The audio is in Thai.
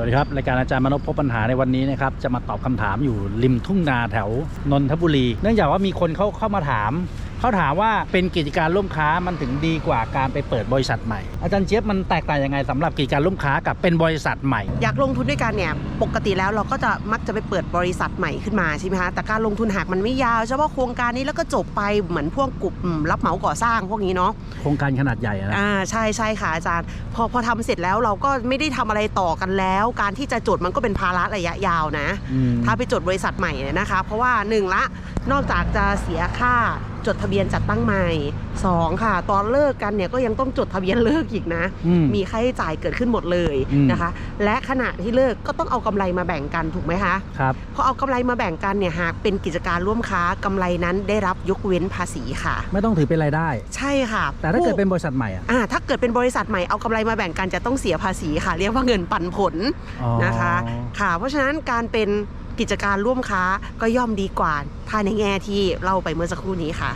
วัสดีครับรายการอาจารย์มนพพบปัญหาในวันนี้นะครับจะมาตอบคำถามอยู่ริมทุ่งนาแถวนนทบุรี เนื่องจากว่ามีคนเขาเข้ามาถาม เขาถามว่าเป็นกิจการร่วมค้ามันถึงดีกว่าการไปเปิดบริษัทใหม่ อาจารย์เจี๊ยบมันแตกต่างยังไงสำหรับกิจการร่วมค้ากับเป็นบริษัทใหม่ อยากลงทุนด้วยกันเนี่ยปกติแล้วเราก็จะมักจะไปเปิดบริษัทใหม่ขึ้นมาใช่ไหมคะแต่การลงทุนหากมันไม่ยาวเฉพาะโครงการนี้แล้วก็จบไปเหมือนพวกกลุ่มรับเหมาก่อสร้างพวกนี้เนาะโครงการขนาดใหญ่อะนะอ่าใช่ใช่ค่ะอาจารย์ พอพอทำเสร็จแล้วเราก็ไม่ได้ทำอะไรต่อกันแล้ว การที่จะจดมันก็เป็นภาระระยะยาวนะอืมถ้าไปจดบริษัทใหม่เนี่ยนะคะ เพราะว่าหนึ่งละนอกจากจะเสียค่า จดทะเบียนจัดตั้งใหม่สองค่ะ ตอนเลิกกันเนี่ยก็ยังต้องจดทะเบียนเลิกอีกนะอืมมีค่าใช้จ่ายเกิดขึ้นหมดเลยอืมนะคะ และขณะที่เลิกก็ต้องเอากำไรมาแบ่งกันถูกไหมคะครับพอเอากำไรมาแบ่งกันเนี่ยหากเป็นกิจการร่วมค้ากำไรนั้นได้รับยกเว้นภาษีค่ะ ไม่ต้องถือเป็นรายได้ ใช่ค่ะ แต่ถ้าเกิดผู้เป็นบริษัทใหม่อะอ่าถ้าเกิดเป็นบริษัทใหม่เอากำไรมาแบ่งกันจะต้องเสียภาษีค่ะ เรียกว่าเงินปันผลอ๋อนะคะ ค่ะ เพราะฉะนั้นการเป็น กิจการร่วมค้าก็ย่อมดีกว่า ถ้าในแง่ที่เล่าไปเมื่อสักครู่นี้ค่ะ